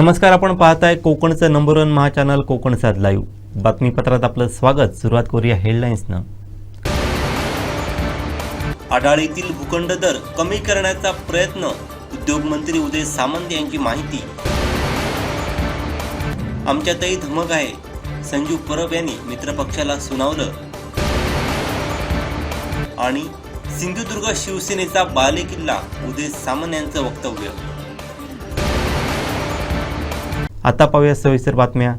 नमस्कार आपण पाहताय कोकणचं number one Maha channel Konkan सात लाईव्ह बातमीपत्रात आपलं स्वागत. सुरुवात करूया हेडलाईन्सनं आडाळीतील भूखंड दर कमी करण्याचा प्रयत्न उद्योगमंत्री उदय सामंत यांची माहिती. आमच्यातही धमक आहे. संजू परब यांनी मित्रपक्षाला सुनावलं. आणि सिंधुदुर्ग शिवसेनेचा बालेकिल्ला उदय सामंत यांचं वक्तव्य. आता पाहूया सविस्तर बातम्या.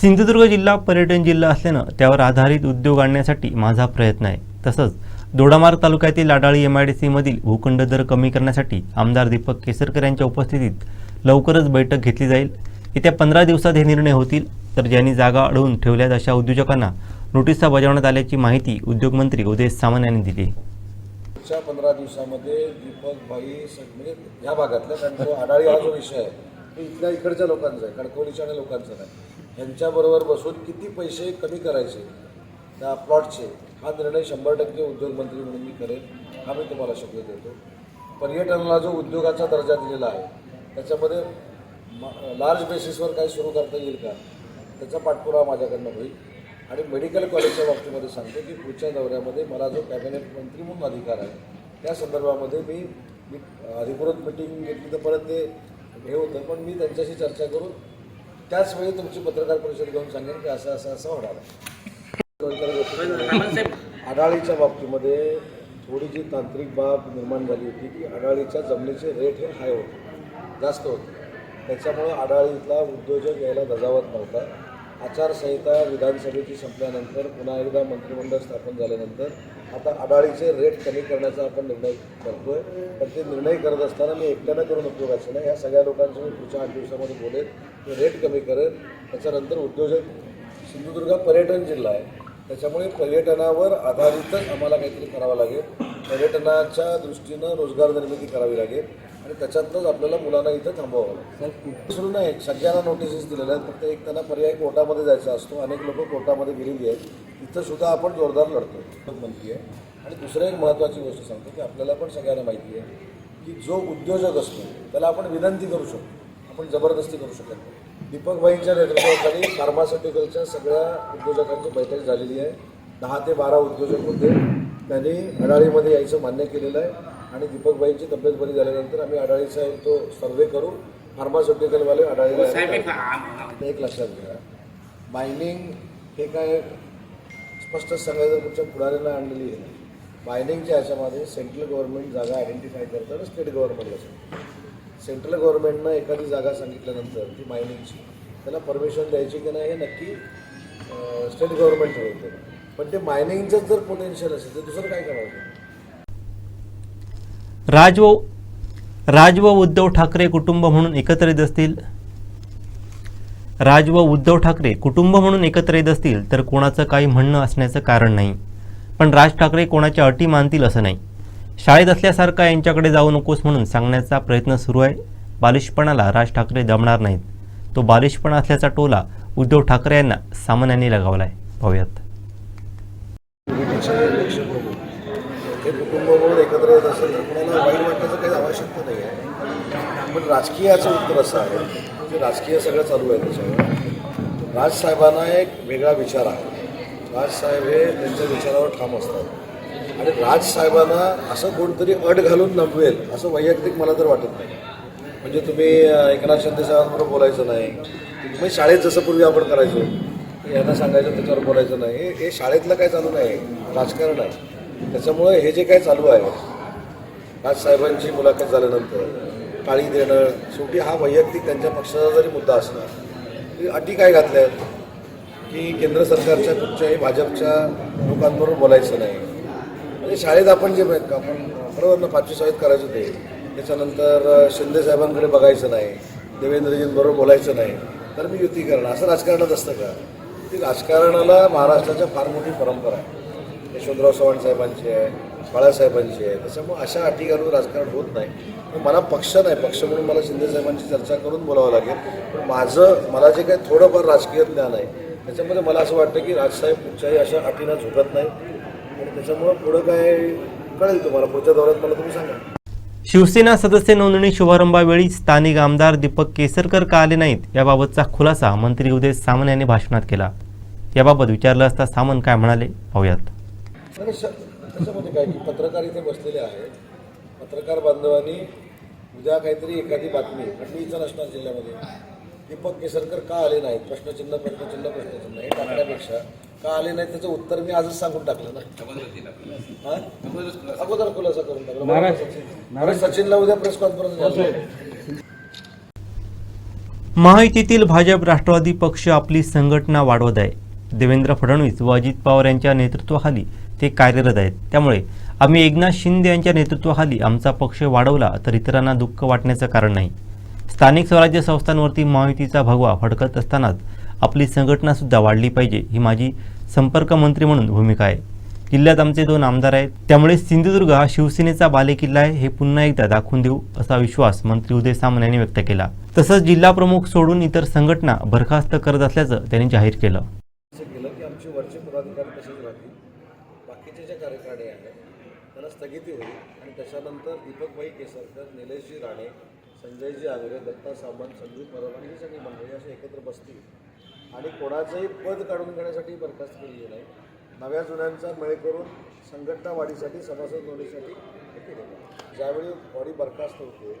सिंधुदुर्ग जिल्हा पर्यटन जिल्हा असल्यानं त्यावर आधारित उद्योग आणण्यासाठी माझा प्रयत्न आहे. तसंच दोडामार्ग तालुक्यातील लाडाळी एम आय डी सीमधील भूखंड दर कमी करण्यासाठी आमदार दीपक केसरकर यांच्या उपस्थितीत लवकरच बैठक घेतली जाईल. येत्या पंधरा दिवसात हे निर्णय होतील तर ज्यांनी जागा अडवून ठेवल्यात अशा उद्योजकांना नोटिसा बजावण्यात आल्याची माहिती उद्योगमंत्री उदय सामंत यांनी दिली. पुढच्या पंधरा दिवसामध्ये दीपक भाई म्हणजे ह्या भागातल्या कारण तो आडाळी हा जो विषय आहे तो इथल्या इकडच्या लोकांचा आहे कणकवलीच्या आणि लोकांचा नाही. ह्यांच्याबरोबर बसून किती पैसे कमी करायचे त्या प्लॉटचे हा निर्णय शंभर टक्के उद्योगमंत्री म्हणून मी करेन हा मी तुम्हाला शब्द देतो. पर्यटनाला जो उद्योगाचा दर्जा दिलेला आहे त्याच्यामध्ये लार्ज बेसिसवर काही सुरू करता येईल का? त्याचा पाठपुरावा माझ्याकडनं होईल. आणि मेडिकल कॉलेजच्या बाबतीमध्ये सांगतो की पुढच्या दौऱ्यामध्ये मला जो कॅबिनेट मंत्री म्हणून अधिकार आहे त्या संदर्भामध्ये मी मी अधिकृत मिटिंग घेतली तर परत ते हे होतं. पण मी त्यांच्याशी चर्चा करून त्याच वेळी तुमची पत्रकार परिषद घेऊन सांगेन की असं असं असं होणार आहे. अडाळीच्या बाबतीमध्ये थोडी जी तांत्रिक बाब निर्माण झाली होती की अडाळीच्या जमिनीचे रेट हे हाय होते. जास्त होते. त्याच्यामुळं अडाळीतला उद्योजक यायला धजावत नव्हता. आचारसंहिता विधानसभेची संपल्यानंतर पुन्हा एकदा मंत्रिमंडळ स्थापन झाल्यानंतर आता अडाळीचे रेट कमी करण्याचा आपण निर्णय करतो आहे पण ते निर्णय करत असताना मी एकट्यानं करून उपयोगाचं नाही. या सगळ्या लोकांचं मी पुढच्या आठ दिवसामध्ये बोलेन. ते रेट कमी करेल. त्याच्यानंतर उद्योजक सिंधुदुर्ग पर्यटन जिल्हा आहे. त्याच्यामुळे पर्यटनावर आधारितच आम्हाला काहीतरी करावं लागेल. पर्यटनाच्या दृष्टीनं रोजगार निर्मिती करावी लागेल आणि त्याच्यातनंच आपल्याला मुलांना इथं थांबवावं लागेल. सुरू नाही सगळ्यांना नोटिसेस दिलेल्या आहेत. फक्त एक त्यांना पर्याय कोर्टामध्ये जायचा असतो. अनेक लोक कोर्टामध्ये गेलेली आहेत. तिथं सुद्धा आपण जोरदार लढतो म्हणती आहे. आणि दुसरं एक महत्त्वाची गोष्ट सांगतो की आपल्याला पण सगळ्यांना माहिती आहे की जो उद्योजक असतो त्याला आपण विनंती करू शकतो. आपण जबरदस्ती करू शकत नाही. दीपक भाईंच्या नेतृत्वाखाली फार्मास्युटिकलच्या सगळ्या उद्योजकांची बैठक झालेली आहे. दहा ते बारा उद्योजक होते. त्यांनी अडाळीमध्ये यायचं मान्य केलेलं आहे. आणि दीपकभाईंची तब्येत बरी झाल्यानंतर आम्ही अडाळीचा एक तो सर्वे करू फार्मास्युटिकलवाले अडाळीला एक लक्षात घ्या. मायनिंग हे काय स्पष्ट सांगायचं तुमच्या पुढाऱ्यांना आणलेली आहे. मायनिंगच्या ह्याच्यामध्ये सेंट्रल गव्हर्नमेंट जागा आयडेंटिफाय करतं आणि स्टेट गव्हर्नमेंटला सांगतं. सेंट्रल गव्हर्नमेंटनं एखादी जागा सांगितल्यानंतर ती मायनिंगची त्याला परमिशन द्यायची की नाही हे नक्की स्टेट गव्हर्नमेंट ठरवतं. पण ते मायनिंगचं जर पोटेन्शियल असेल तर दुसरं काय करायचं राज व राज व उद्धव ठाकरे कुटुंब म्हणून एकत्र येत असतील? राज व उद्धव ठाकरे कुटुंब म्हणून एकत्र येत असतील तर कोणाचं काही म्हणणं असण्याचं कारण नाही. पण राज ठाकरे कोणाच्या अटी मानतील असं नाही. शाळेत असल्यासारखा यांच्याकडे जाऊ नकोस म्हणून सांगण्याचा प्रयत्न सुरू आहे. बालिशपणाला राज ठाकरे दमणार नाहीत. तो बालिशपणा असल्याचा टोला उद्धव ठाकरे यांना सामान्यांनी लगावला आहे पाहूयात. युनिटीचे इलेक्शन बघू. हे कुटुंब म्हणून एकत्र येत असेल तर कुणाला वाईट वाटण्याचं काही आवश्यकता नाही आहे. पण राजकीयाचं उत्तर असं आहे की राजकीय सगळं चालू आहे त्याच्यावर. राजसाहेबांना एक वेगळा विचार आहे. राजसाहेब हे त्यांच्या विचारावर ठाम असतात. आणि राजसाहेबांना असं कोणतरी अट घालून नमवेल असं वैयक्तिक मला तर वाटत नाही. म्हणजे तुम्ही एकनाथ शिंदे साहेबांबरोबर बोलायचं नाही. तुम्ही शाळेत जसं पूर्वी आपण करायचो यांना सांगायचं त्याच्यावर बोलायचं नाही. हे शाळेतलं काय चालू नाही. राजकारण आहे. त्याच्यामुळे हे जे काय चालू आहे राजसाहेबांची मुलाखत झाल्यानंतर टाळी देणं शेवटी हा वैयक्तिक त्यांच्या पक्षाचा जरी मुद्दा असला तरी अटी काय घातल्या आहेत की केंद्र सरकारच्या कुठच्याही भाजपच्या लोकांबरोबर बोलायचं नाही. म्हणजे शाळेत आपण जे का आपण बरोबर ना पाचवी शाळेत करायचं ते त्याच्यानंतर शिंदे साहेबांकडे बघायचं नाही. देवेंद्रजींबरोबर बोलायचं नाही. तर मी युती करणं असं राजकारणात असतं का? ती राजकारणाला महाराष्ट्राच्या फार मोठी परंपरा आहे. यशवंतराव चव्हाण साहेबांची आहे बाळासाहेबांची आहे. त्याच्यामुळे अशा अटी घालून राजकारण होत नाही. मला पक्ष नाही. पक्ष म्हणून मला शिंदे साहेबांची चर्चा करून बोलावं लागेल. पण माझं मला जे काही थोडंफार राजकीय ज्ञान आहे त्याच्यामध्ये मला असं वाटतं की राजसाहेब कुठच्याही अशा अटीनं झुकत नाही आणि त्याच्यामुळं पुढं काय कळेल तुम्हाला? पुढच्या दौऱ्यात मला तुम्ही सांगा. शिवसेना सदस्य नोंदणी शुभारंभावेळी स्थानिक आमदार दीपक केसरकर का आले नाहीत याबाबतचा खुलासा मंत्री उदय सामंत यांनी भाषणात केला. याबाबत विचारलं असता सामंत काय म्हणाले पाहूयात. काय? की पत्रकार इथे बसलेले आहेत. पत्रकार बांधवांनी उद्या काहीतरी एखादी बातमी आणि इथं नसणार जिल्ह्यामध्ये दीपक केसरकर का आले नाहीत? प्रश्नचिन्ह प्रश्नचिन्ह प्रश्नचिन्ह हे टाकण्यापेक्षा का आले नाहीत त्याचं उत्तर मी आजच सांगून टाकलं ना. हा? अगोदर खुलासा करून टाकला. बरोबर सचिन. बरं, सचिनला उद्या प्रेस कॉन्फरन्स महायुतीतील भाजप राष्ट्रवादी पक्ष आपली संघटना वाढवत आहे. देवेंद्र फडणवीस व अजित पवार यांच्या नेतृत्वाखाली ते कार्यरत आहेत. त्यामुळे आम्ही एकनाथ शिंदे यांच्या नेतृत्वाखाली आमचा पक्ष वाढवला तर इतरांना दुःख वाटण्याचं कारण नाही. स्थानिक स्वराज्य संस्थांवरती महायुतीचा भगवा फडकत असतानाच आपली संघटनासुद्धा वाढली पाहिजे ही माझी संपर्क मंत्री म्हणून भूमिका आहे. जिल्ह्यात आमचे दोन आमदार आहेत. त्यामुळे सिंधुदुर्ग हा शिवसेनेचा बालेकिल्ला आहे हे पुन्हा एकदा दाखवून देऊ असा विश्वास मंत्री उदय सामंत यांनी व्यक्त केला. तसंच जिल्हा प्रमुख सोडून इतर संघटना बरखास्त करत असल्याचं त्यांनी जाहीर केलं. स्थगिती होईल. आणि त्याच्यानंतर दीपकभाई केसरकर निलेशजी राणे संजयजी आगरे दत्ता सामंत संजू परब आणि ही सगळी मंडळी असे एकत्र बसतील. आणि कोणाचंही पद काढून घेण्यासाठी बरखास्त केलेली नाही. नव्या जुन्यांचा मेळ करून संघटना वाढीसाठी सभासद नोंदणीसाठी केलेलं ज्यावेळी बॉडी बरखास्त होते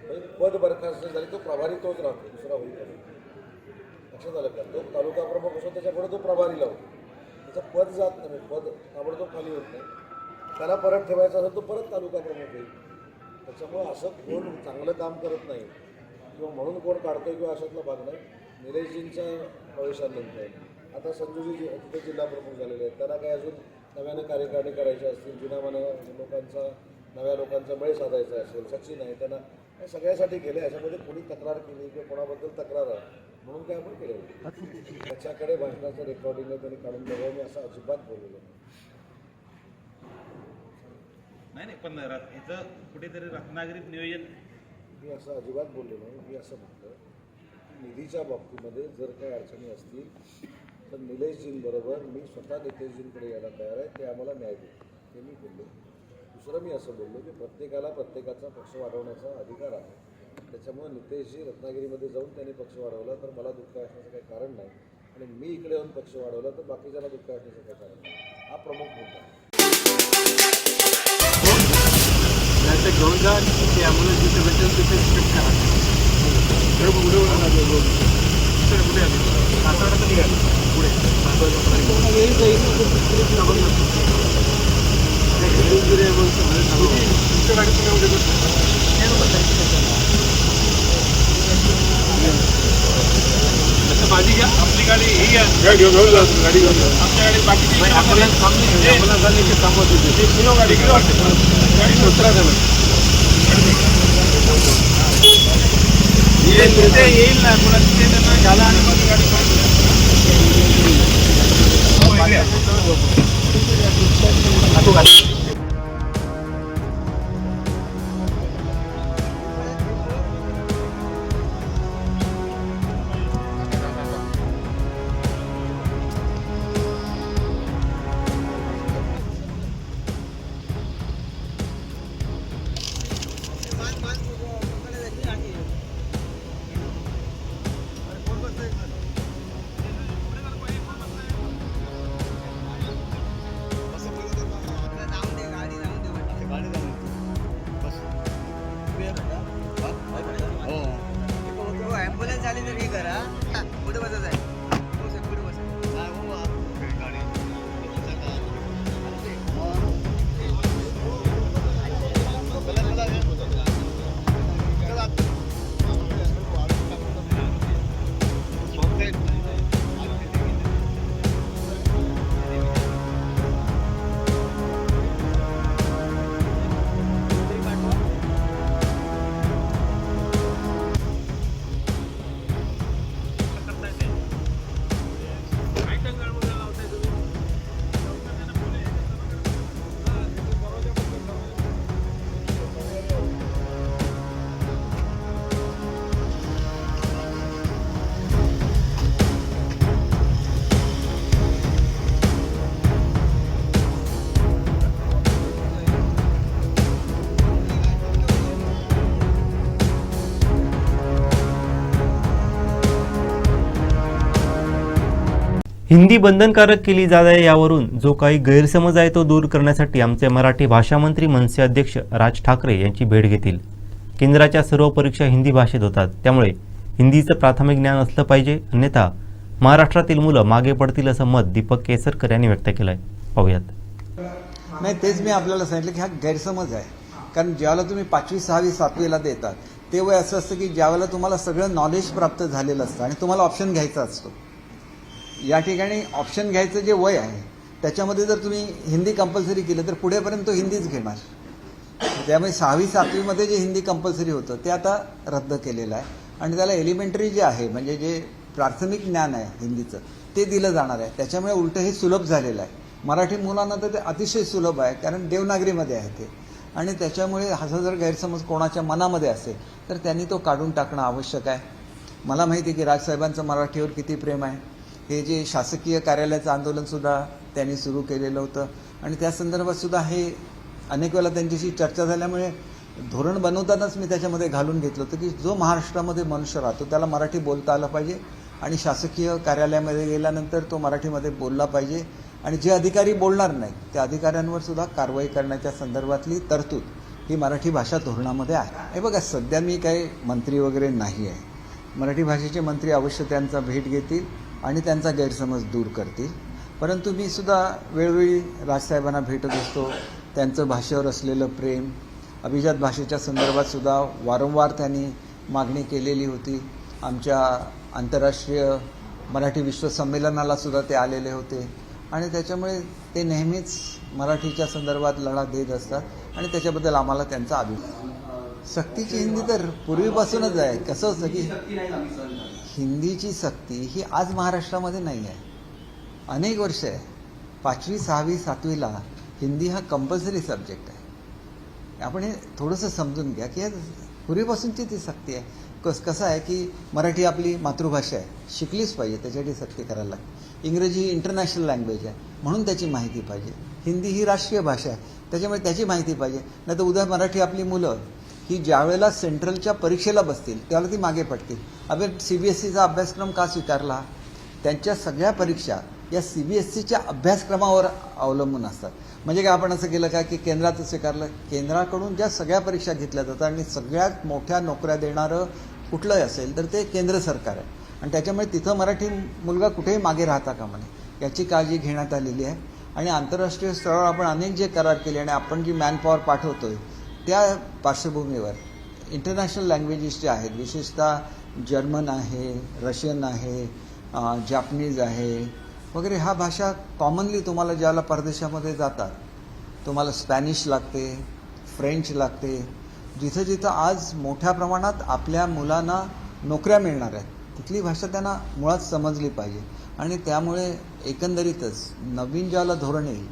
म्हणजे पद बरखास्त झाली तो प्रभारी तोच राहतो दुसरा होईल लक्षात आलं का? तो तालुका प्रमुख असतो त्याच्यापुढे तो प्रभारी लावतो त्याचं पद जात नाही म्हणजे पद ताबडतोब खाली होत नाही. त्याला परत ठेवायचा असेल तो परत तालुका प्रमुख होईल. त्याच्यामुळं असं कोण चांगलं काम करत नाही किंवा म्हणून कोण काढतोय किंवा अशातला भाग नाही. निलेशजींच्या प्रवेशानंतर आता संजूजी जे- तिथे जिल्हा प्रमुख झालेले आहेत. त्यांना काय अजून नव्यानं कार्यकारिणी करायची असतील जुन्या मना लोकांचा नव्या लोकांचा मेळ साधायचा असेल सचिन आहे त्यांना हे सगळ्यासाठी केलं याच्यामध्ये कोणी तक्रार केली किंवा कोणाबद्दल तक्रार आहे म्हणून काय आपण केलं त्याच्याकडे भाषणाचं रेकॉर्डिंग त्यांनी काढून द्यावं मी असं अजिबात बोललेलो नाही. नाही पण ह्याचं कुठेतरी रत्नागिरीत नियोजन मी असं अजिबात बोललो नाही. मी असं म्हटलं निधीच्या बाबतीमध्ये जर काही अडचणी असतील तर निलेशजींबरोबर मी स्वतः नितेशजींकडे यायला तयार आहे. ते आम्हाला न्याय देईल हे मी बोललो. दुसरं मी असं बोललो की प्रत्येकाला प्रत्येकाचा पक्ष वाढवण्याचा अधिकार आहे. त्याच्यामुळे नितेशजी रत्नागिरीमध्ये जाऊन त्यांनी पक्ष वाढवला तर मला दुःख असण्याचं काही कारण नाही. आणि मी इकडे येऊन पक्ष वाढवला तर बाकीच्याला दुःख असण्याचं काही कारण नाही. हा प्रमुख मुद्दा आहे. हो. नाहीतर घेऊन जा ते ॲम्ब्युलन्स जिथे भेटेल तिथे शिफ्ट करा. माझी घ्या आपली गाडी ही घ्या गाडी घेऊन आमच्या गाडी बाकीची ॲम्ब्युलन्स थांबली ॲम्ब्युलन्स आली की थांबवत होती ती फिरो गाडी गाडी सतरा जण तिथे येईल ना पुन्हा तिथे त्यांना घाला आणि मग गाडी पाठवू हिंदी बंधनकारक केली जात आहे यावरून जो काही गैरसमज आहे तो दूर करण्यासाठी आमचे मराठी भाषा मंत्री मनसे अध्यक्ष राज ठाकरे यांची भेट घेतील. केंद्राच्या सर्व परीक्षा हिंदी भाषेत होतात. त्यामुळे हिंदीचं प्राथमिक ज्ञान असलं पाहिजे. अन्यथा महाराष्ट्रातील मुलं मागे पडतील असं मत दीपक केसरकर यांनी व्यक्त केलं आहे पाहूयात. नाही तेच मी आपल्याला सांगितलं की हा गैरसमज आहे. कारण ज्यावेळेला तुम्ही पाचवी सहावी सातवीला देतात ते वय असं असतं की ज्यावेळेला तुम्हाला सगळं नॉलेज प्राप्त झालेलं असतं आणि तुम्हाला ऑप्शन घ्यायचा असतो. या ठिकाणी ऑप्शन घ्यायचं जे वय आहे त्याच्यामध्ये जर तुम्ही हिंदी कंपल्सरी केलं तर पुढेपर्यंत तो हिंदीच घेणार. त्यामुळे सहावी सातवीमध्ये जे हिंदी कंपल्सरी होतं ते आता रद्द केलेलं आहे. आणि त्याला एलिमेंटरी जे आहे म्हणजे जे प्राथमिक ज्ञान आहे हिंदीचं ते दिलं जाणार आहे. त्याच्यामुळे उलटं हे सुलभ झालेलं आहे. मराठी मुलांना तर ते अतिशय सुलभ आहे कारण देवनागरीमध्ये आहे ते. आणि त्याच्यामुळे असा जर गैरसमज कोणाच्या मनामध्ये असेल तर त्यांनी तो काढून टाकणं आवश्यक आहे. मला माहिती आहे की राजसाहेबांचं मराठीवर किती प्रेम आहे. हे जे शासकीय कार्यालयाचं आंदोलनसुद्धा त्यांनी सुरू केलेलं होतं. आणि त्या संदर्भात सुद्धा हे अनेक वेळा त्यांच्याशी चर्चा झाल्यामुळे धोरण बनवतानाच मी त्याच्यामध्ये घालून घेतलं होतं की जो महाराष्ट्रामध्ये मनुष्य राहतो त्याला मराठी बोलता आलं पाहिजे आणि शासकीय कार्यालयामध्ये गेल्यानंतर तो मराठीमध्ये बोलला पाहिजे. आणि जे अधिकारी बोलणार नाही त्या अधिकाऱ्यांवर सुद्धा कारवाई करण्याच्या संदर्भातली तरतूद ही मराठी भाषा धोरणामध्ये आहे. हे बघा सध्या मी काही मंत्री वगैरे नाही आहे. मराठी भाषेचे मंत्री अवश्य त्यांचा भेट घेतील. आणि त्यांचा गैरसमज दूर करतील. परंतु मी सुद्धा वेळोवेळी राजसाहेबांना भेटत असतो. त्यांचं भाषेवर असलेलं प्रेम अभिजात भाषेच्या संदर्भात सुद्धा वारंवार त्यांनी मागणी केलेली होती. आमच्या आंतरराष्ट्रीय मराठी विश्व संमेलनाला सुद्धा ते आलेले होते. आणि त्याच्यामुळे ते नेहमीच मराठीच्या संदर्भात लढा देत असतात. आणि त्याच्याबद्दल आम्हाला त्यांचा अभिमान. सक्तीची हिंदी तर पूर्वीपासूनच आहे. कसं असतं की हिंदीची सक्ती ही आज महाराष्ट्रामध्ये नाही आहे. अनेक वर्ष आहे पाचवी सहावी सातवीला हिंदी हा कंपल्सरी सब्जेक्ट आहे. आपण हे थोडंसं समजून घ्या की पूर्वीपासूनची ती सक्ती आहे. कस कसं आहे की मराठी आपली मातृभाषा आहे. शिकलीच पाहिजे त्याच्यासाठी सक्ती करायला लागते. इंग्रजी ही इंटरनॅशनल लँग्वेज आहे म्हणून त्याची माहिती पाहिजे. हिंदी ही राष्ट्रीय भाषा आहे त्याच्यामुळे त्याची माहिती पाहिजे. नाही तर उद्या मराठी आपली मुलं ही ज्यावेळेला सेंट्रलच्या परीक्षेला बसतील त्याला ती मागे पडतील. अबे सी बी एस सीचा अभ्यासक्रम का स्वीकारला? त्यांच्या सगळ्या परीक्षा या सी बी एस सीच्या अभ्यासक्रमावर अवलंबून असतात. म्हणजे काय आपण असं केलं का की केंद्राचं स्वीकारलं? केंद्राकडून ज्या सगळ्या परीक्षा घेतल्या जातात आणि सगळ्यात मोठ्या नोकऱ्या देणारं कुठलंही असेल तर ते केंद्र सरकार आहे. आणि त्याच्यामुळे तिथं मराठी मुलगा कुठेही मागे राहता कामा नये. याची काळजी घेण्यात आलेली आहे. आणि आंतरराष्ट्रीय स्तरावर आपण अनेक जे करार केले आणि आपण जी मॅनपॉवर पाठवतोय त्या पार्श्वभूमीवर इंटरनॅशनल लँग्वेजेस जे आहेत विशेषतः जर्मन आहे रशियन आहे जापनीज आहे वगैरे ह्या भाषा कॉमनली तुम्हाला ज्याला परदेशामध्ये जातात तुम्हाला स्पॅनिश लागते फ्रेंच लागते जिथं जिथं आज मोठ्या प्रमाणात आपल्या मुलांना नोकऱ्या मिळणार आहेत तिथली भाषा त्यांना मुळात समजली पाहिजे. आणि त्यामुळे एकंदरीतच नवीन ज्याला धोरण येईल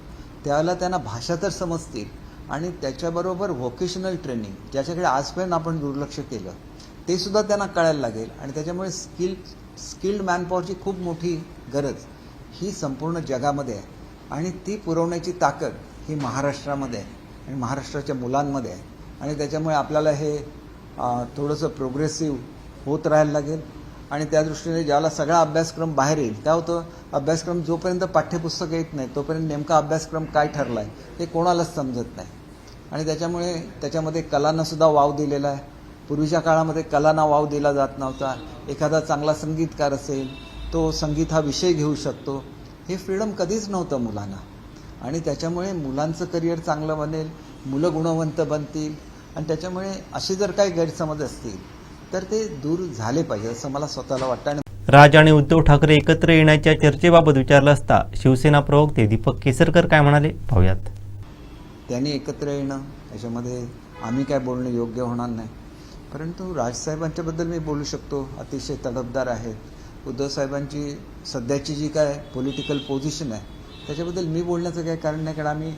त्यावेळेला त्यांना भाषा तर समजतील आणि त्याच्याबरोबर व्होकेशनल ट्रेनिंग ज्याच्याकडे आजपर्यंत आपण दुर्लक्ष केलं ते सुद्धा त्यांना कळायला लागेल. आणि त्याच्यामुळे स्किल स्किल्ड मॅनपॉवरची खूप मोठी गरज ही संपूर्ण जगामध्ये आहे. आणि ती पुरवण्याची ताकद ही महाराष्ट्रामध्ये आहे. आणि महाराष्ट्राच्या मुलांमध्ये आहे. आणि त्याच्यामुळे आपल्याला हे थोडंसं प्रोग्रेसिव्ह होत राहायला लागेल. आणि त्या दृष्टीने ज्याला सगळा अभ्यासक्रम बाहेर येईल त्या होतं अभ्यासक्रम जोपर्यंत पाठ्यपुस्तक येत नाही तोपर्यंत नेमका अभ्यासक्रम काय ठरला आहे ते कोणालाच समजत नाही. आणि त्याच्यामुळे त्याच्यामध्ये कलांनासुद्धा वाव दिलेला आहे. पूर्वीच्या काळामध्ये कलांना वाव दिला जात नव्हता. एखादा चांगला संगीतकार असेल तो संगीत हा विषय घेऊ शकतो. हे फ्रीडम कधीच नव्हतं मुलांना. आणि त्याच्यामुळे मुलांचं करिअर चांगलं बनेल मुलं गुणवंत बनतील. आणि त्याच्यामुळे असे जर काही गैरसमज असतील तर ते दूर झाले पाहिजे असं मला स्वतःला वाटतं. आणि राज आणि उद्धव ठाकरे एकत्र येण्याच्या चर्चेबाबत विचारलं असता शिवसेना प्रवक्ते दीपक केसरकर काय म्हणाले? पाहूयात. त्यांनी एकत्र येणं याच्यामध्ये आम्ही काय बोलणं योग्य होणार नाही. परंतु राजसाहेबांच्याबद्दल मी बोलू शकतो. अतिशय तडफदार आहेत. उद्धवसाहेबांची सध्याची जी काय पॉलिटिकल पोझिशन आहे त्याच्याबद्दल मी बोलण्याचं काही कारण नाही. कारण आम्ही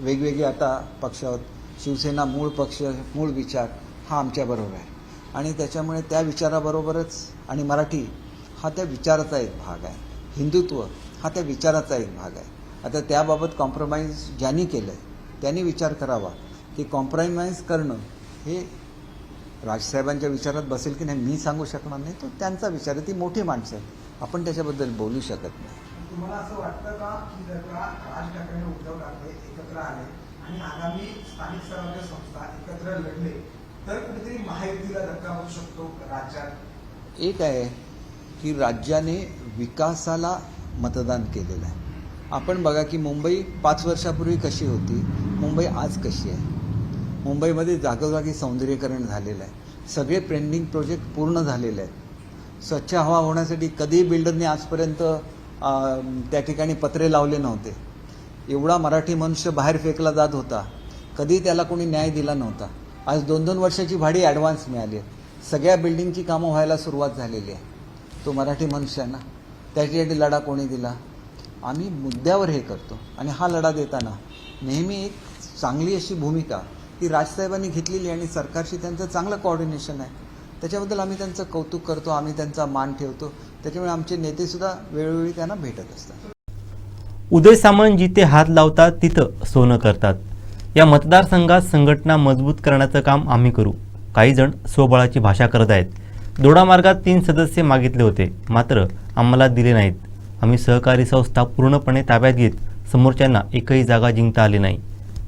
वेगवेगळे आता पक्ष आहोत शिवसेना मूळ पक्ष मूळ विचार हा आमच्याबरोबर आहे. आणि त्याच्यामुळे त्या विचाराबरोबरच आणि मराठी हा त्या विचाराचा एक भाग आहे. हिंदुत्व हा त्या विचाराचा एक भाग आहे. आता त्याबाबत कॉम्प्रोमाइज ज्यांनी केलं आहे त्यांनी विचार करावा की कॉम्प्रोमाइज करणं हे राजसाहेबांच्या विचारात बसेल की नाही मी सांगू शकणार नाही? तो त्यांचा विचार आहे. ती मोठी माणसं आहेत. आपण त्याच्याबद्दल बोलू शकत नाही. तुम्हाला असं वाटतं का की जर का राज ठाकरे उद्धव ठाकरे एकत्र आले आणि आगामी स्थानिक स्वराज्य संस्था एकत्र लढले तर कुठेतरी महायुतीला धक्का होऊ शकतो राज्यात? एक आहे की राज्याने विकासाला मतदान केलेलं आहे. आपण बघा की मुंबई पाच वर्षापूर्वी कशी होती. मुंबई आज कशी आहे? मुंबईमध्ये जागोजागी सौंदर्यीकरण झालेलं आहे. सगळे पेंडिंग प्रोजेक्ट पूर्ण झालेले आहेत. स्वच्छ हवा होण्यासाठी कधीही बिल्डरने आजपर्यंत त्या ठिकाणी पत्रे लावले नव्हते. एवढा मराठी मनुष्य बाहेर फेकला जात होता. कधी त्याला कोणी न्याय दिला नव्हता. आज दोन दोन वर्षाची भाडी ॲडव्हान्स मिळाली आहे. सगळ्या बिल्डिंगची कामं व्हायला सुरुवात झालेली आहे. तो मराठी मनुष्य आहे ना? त्याच्यासाठी लढा कोणी दिला? आम्ही मुद्द्यावर हे करतो. आणि हा लढा देताना नेहमी एक चांगली अशी भूमिका ती राजसाहेबांनी घेतलेली आणि सरकारशी त्यांचं चांगलं कॉर्डिनेशन आहे. त्याच्याबद्दल आम्ही त्यांचं कौतुक करतो आम्ही त्यांचा मान ठेवतो. त्याच्यामुळे आमचे नेतेसुद्धा वेळोवेळी त्यांना भेटत असतात. उदय सामंत जिथे हात लावतात तिथं सोनं करतात. या मतदारसंघात संघटना मजबूत करण्याचं काम आम्ही करू. काही जण स्वबळाची भाषा करत आहेत. दोडामार्गात तीन सदस्य मागितले होते मात्र आम्हाला दिले नाहीत. आम्ही सहकारी संस्था पूर्णपणे ताब्यात घेत समोरच्यांना एकही जागा जिंकता आली नाही.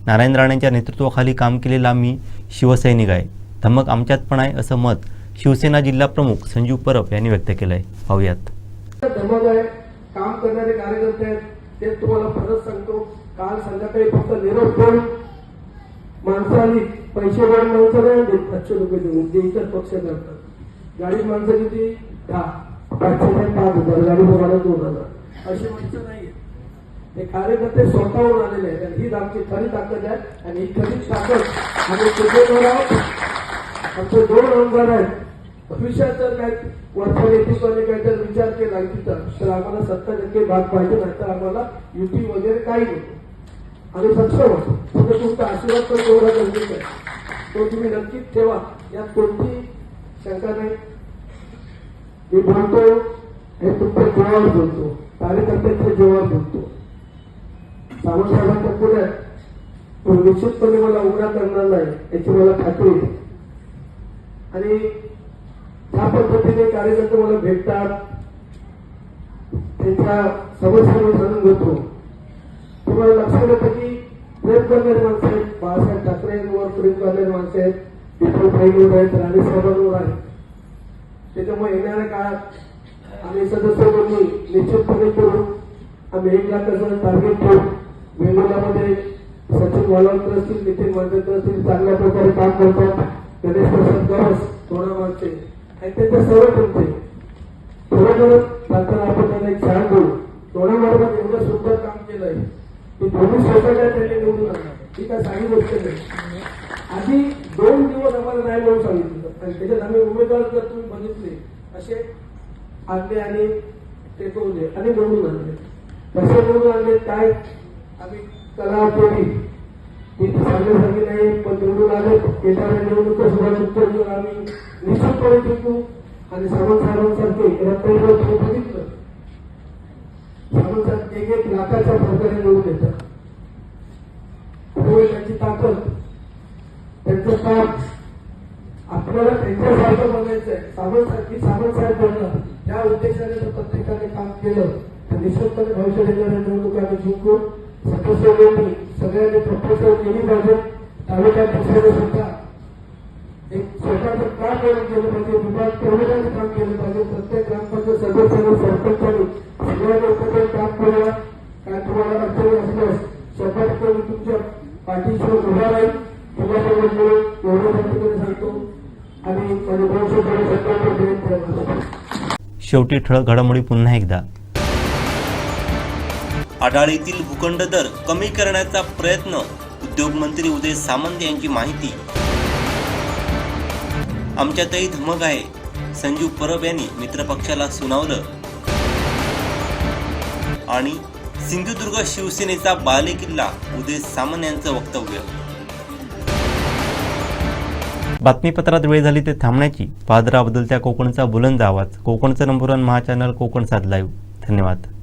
नारायण राणेंच्या नेतृत्वाखाली काम केलेला आम्ही शिवसैनिक आहे. धमक आमच्यात पण आहे असं मत शिवसेना जिल्हा प्रमुख संजीव परब यांनी व्यक्त केलं आहे पाहूयात. धमक आहे काम करणारे कार्यकर्ते आहेत ते तुम्हाला परत सांगतो काल संध्याकाळी फक्त निरोप देऊन माणसं आली पैसे भरून माणसं नाही आली पाचशे रुपये देऊन जे इतर पक्ष करतात. गाडी माणसं किती? दहा. पाचशे ते पाच हजार. गाडी बघायला दोन हजार. अशी माणसं नाहीये हे कार्यकर्ते स्वतःहून आलेले आहेत. आणि हीच आमची खरी ताकद आहे आणि ही खरी ताकद आम्ही कुठे आहोत? आमचे दोन आमदार आहेत. भविष्यात जर काय वर्षा नेतृत्वाने काहीतरी विचार केला तिथं तर आम्हाला सत्तर टक्के भाग पाहिजे नाही तर आम्हाला युती वगैरे काही नको आम्ही सक्षम होतो फक्त तुमचा आशीर्वाद पण तेवढा गरजेचा आहे. तो तुम्ही नक्कीच ठेवा. यात कोणती शंका नाही. मी बोलतो हे तुमच्या जीवावर बोलतो. कार्यकर्त्यांच्या जीवावर बोलतो. बाबासाहेबांच्या पुण्यात पण निश्चितपणे मला उघडा करणार नाही याची मला खात्री आहे. आणि त्या पद्धतीने कार्यकर्ते मला भेटतात त्यांच्या समस्या मी जाणून घेतो. तुम्हाला लक्षात येतं की प्रेम करणारी माणसं आहेत बाळासाहेब ठाकरेंवर प्रेम करणारी माणसं आहेत विठ्ठलभाईंवर आहेत राणेसाहेबांवर आहेत. त्याच्यामुळे येणाऱ्या काळात आम्ही सदस्य निश्चितपणे करू आम्ही एक लाखाचं टार्गेट ठेवू. वेंगुर्ल्यामध्ये सचिन वालावकर असतील नितीन मांजकर असतील चांगल्या प्रकारे काम करतात. गणेश प्रसाद गवस तोडामागचे आणि त्यांच्या सर्व तुमचे. थोडं करत जाताना आपण त्यांना एक छान करू तोडामार्गात एवढं सुंदर काम केलंय. की दोन्ही स्वतःच्या त्यांनी निवडून आणणार ही काय चांगली गोष्ट नाही. आधी दोन दिवस आम्हाला नाही म्हणून सांगितलं. आणि त्याच्यात आम्ही उमेदवार जर तुम्ही बघितले असे आणले आणि टेकवले आणि निवडून आणले. कसे निवडून आणले? काय? आम्ही कला केली ती सांगण्यासारखी नाही पण निवडून आले येणाऱ्या निवडणुका सुद्धा उत्तर आम्ही निश्चितपणे जिंकू आणि सावंत साहेबांसारखे रत्नागिरीवर तुम्ही बघितलं. सावंत साहेब एक एक लाखाच्या फरकाने निवडून येतात. त्यामुळे त्यांची ताकद त्यांचं काम आपल्याला त्यांच्यासारखं बनायचं आहे. सावंत साहेब सावंत साहेब बनणं त्या उद्देशाने जर प्रत्येकाने काम केलं. तर निश्चितपणे भविष्यात येणाऱ्या निवडणुका आम्ही जिंकू सदस्यांनी सगळ्यांनी प्रपोजल केली पाहिजे. तालुक्यात पक्षाने सुद्धा एक स्वतःचं काम करून केलं पाहिजे विभाग प्रमुखांनी काम केलं पाहिजे. प्रत्येक ग्रामपंचायत सदस्यांनी सरपंचांनी सगळ्यांनी एकत्र काम करूया काय तुम्हाला अडचणी असल्यास शंभर करून तुमच्या पाठीशी उभा राहील. तुमच्यासोबत मिळून एवढं ठिकाणी सांगतो. आणि माझे शेवटी ठळक घडामोडी पुन्हा एकदा. अडाळीतील भूखंड दर कमी करण्याचा प्रयत्न उद्योगमंत्री उदय सामंत यांची माहिती. आमच्यातही धमक आहे. संजीव परब यांनी मित्रपक्षाला सुनावलं. आणि सिंधुदुर्ग शिवसेनेचा बालेकिल्ला उदय सामंत यांचं वक्तव्य. बातमीपत्रात वेळ झाली ते थांबण्याची. पादरा बदलत्या कोकणचा बुलंद आवाज. कोकणचं नंबर वन महाचॅनल कोकण साध लाईव्ह धन्यवाद.